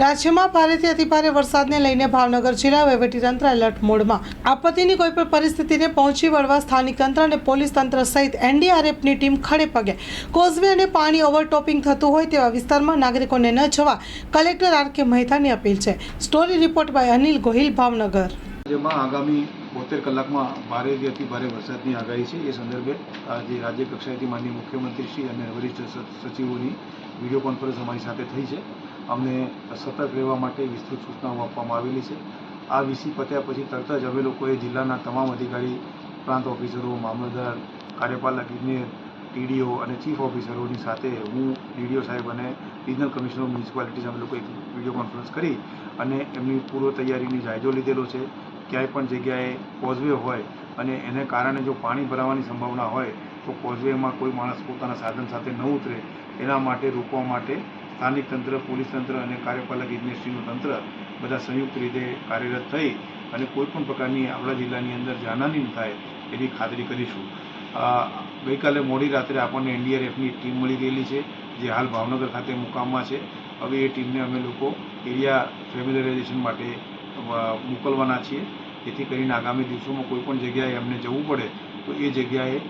રાજ્યમાં ભારેથી અતિભારે વરસાદને લઈને ભાવનગર જિલ્લા વહીવટીતંત્ર એલર્ટ મોડમાં. આપત્તિની કોઈ પણ પરિસ્થિતિને પહોંચી વળવા સ્થાનિક તંત્ર અને પોલીસ તંત્ર સહિત એનડીઆરએફની ટીમ ખડે પગે. કોઝવે અને પાણી ઓવરટોપિંગ થતું હોય તેવા વિસ્તારમાં નાગરિકોને ન જવા કલેક્ટર આર કે મહેતાની અપીલ છે. Story report by Anil Gohil, Bhavnagar. જેમાં આગામી બોતેર કલાકમાં ભારેથી અતિ ભારે વરસાદની આગાહી છે. એ સંદર્ભે આજે રાજ્ય કક્ષાએથી માનનીય મુખ્યમંત્રીશ્રી અને વરિષ્ઠ સચિવોની વીડિયો કોન્ફરન્સ અમારી સાથે થઈ છે. અમને સતર્ક રહેવા માટે વિસ્તૃત સૂચનાઓ આપવામાં આવેલી છે. આ વીસી પત્યા પછી તરત જ અમે લોકોએ જિલ્લાના તમામ અધિકારી, પ્રાંત ઓફિસરો, મામલતદાર, કાર્યપાલક, ઇજનેર, ટીડીઓ અને ચીફ ઓફિસરોની સાથે હું, ડીડીઓ સાહેબ અને રિજનલ કમિશનર મ્યુનિસિપાલિટી અમે લોકો એક વીડિયો કોન્ફરન્સ કરી અને એમની પૂર્વ તૈયારીની જાયજો લીધેલો છે. ક્યાંય પણ જગ્યાએ કોઝવે હોય અને એને કારણે જો પાણી ભરાવાની સંભાવના હોય તો કોઝવેમાં કોઈ માણસ પોતાના સાધન સાથે ન ઉતરે, એના માટે રોકવા માટે સ્થાનિક તંત્ર, પોલીસ તંત્ર અને કાર્યપાલક ઇજનેસ્ટ્રીનું તંત્ર બધા સંયુક્ત રીતે કાર્યરત થઈ અને કોઈપણ પ્રકારની આપણા જિલ્લાની અંદર જાનહાની થાય એની ખાતરી કરીશું. ગઈકાલે મોડી રાત્રે આપણને એનડીઆરએફની ટીમ મળી ગયેલી છે, જે હાલ ભાવનગર ખાતે મુકામમાં છે. હવે એ ટીમને અમે લોકો એરિયા ફેમિલરાઇઝેશન માટે મોકલવાના છીએ. જેથી કરીને આગામી દિવસોમાં કોઈ પણ જગ્યાએ એમને જવું પડે તો એ જગ્યાએ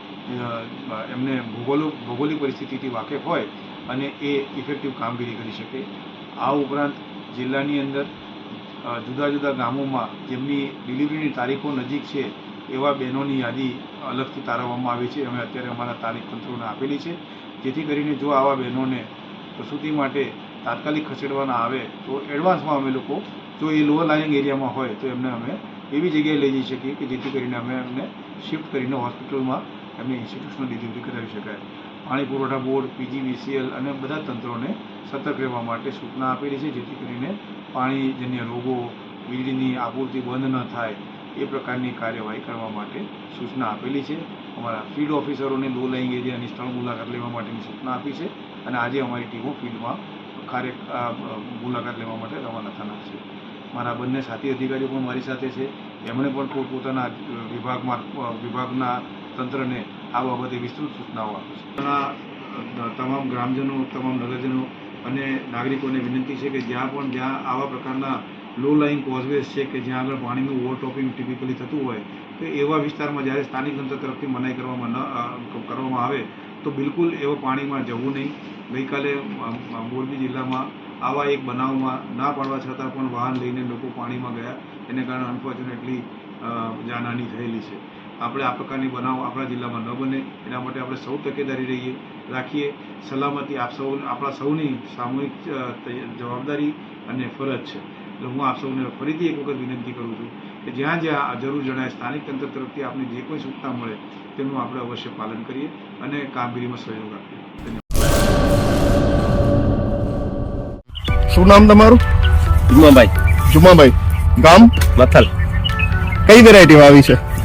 એમને ભૂગોલો ભૌગોલિક પરિસ્થિતિથી વાકેફ હોય અને એ ઇફેક્ટિવ કામગીરી કરી શકે. આ ઉપરાંત જિલ્લાની અંદર જુદા જુદા ગામોમાં જેમની ડિલિવરીની તારીખો નજીક છે, એવા બહેનોની યાદી અલગથી તારવવામાં આવી છે. અમે અત્યારે અમારા તારીખ તંત્રોને આપેલી છે. જેથી કરીને જો આવા બહેનોને પ્રસૂતિ માટે તાત્કાલિક ખસેડવાના આવે, તો એડવાન્સમાં અમે લોકો, જો એ લોઅર લાઇંગ એરિયામાં હોય, તો એમને અમે એવી જગ્યાએ લઈ જઈ શકીએ કે જેથી કરીને અમે એમને શિફ્ટ કરીને હોસ્પિટલમાં એમની ઇન્સ્ટિટ્યુશનલ ડિલિવરી કરાવી શકાય. પાણી પુરવઠા બોર્ડ, પીજીવીસીએલ અને બધા તંત્રોને સતર્ક રહેવા માટે સૂચના આપેલી છે, જેથી કરીને પાણીજન્ય રોગો, વીજળીની આપૂર્તિ બંધ ન થાય, એ પ્રકારની કાર્યવાહી કરવા માટે સૂચના આપેલી છે. અમારા ફિલ્ડ ઓફિસરોને લો લાઇંગ એરિયાની સ્થળ મુલાકાત લેવા માટેની સૂચના આપી છે અને આજે અમારી ટીમો ફિલ્ડમાં કાર્ય મુલાકાત લેવા માટે રવાના થનાર છે. મારા બંને સાથી અધિકારીઓ પણ મારી સાથે છે. એમણે પણ પોતપોતાના વિભાગમાં, વિભાગના તંત્રને આ બાબતે વિસ્તૃત સૂચનાઓ આપી તમામ ગ્રામજનો, તમામ નગરજનો અને નાગરિકોને વિનંતી છે કે જ્યાં પણ, જ્યાં આવા પ્રકારના લો લાઇંગ કોઝવેઝ છે કે જ્યાં આગળ પાણીનું ઓવરટોપિંગ ટિપિકલી થતું હોય, તો એવા વિસ્તારમાં જ્યારે સ્થાનિક તંત્ર તરફથી મનાઈ કરવામાં ન કરવામાં આવે, તો બિલકુલ એવા પાણીમાં જવું નહીં. ગઈકાલે મોરબી જિલ્લામાં આવા એક બનાવમાં ના પાડવા છતાં પણ વાહન લઈને લોકો પાણીમાં ગયા. એને કારણે અનફોર્ચ્યુનેટલી જાનહાની થયેલી છે. આપણે આ પ્રકારની બનાવ આપણા જિલ્લામાં ન બને. એના માટે આપણે સૌ તકેદારી રહીએ રાખીએ. સલામતી આપ સૌ આપણા સૌની સામૂહિક જવાબદારી અને ફરજ છે. એટલે હું આપ સૌને ફરીથી એક વખત વિનંતી કરું છું કે જ્યાં જ્યાં જરૂર જણાય સ્થાનિક તંત્ર તરફથી આપને જે કોઈ સૂચના મળે તેનું આપણે અવશ્ય પાલન કરીએ અને કામગીરીમાં સહયોગ આપીએ શું નામ તમારું? જુમાભાઈ. જુમાભાઈ. ગામ? મથલ. કઈ વેરાયટી વાવી છે?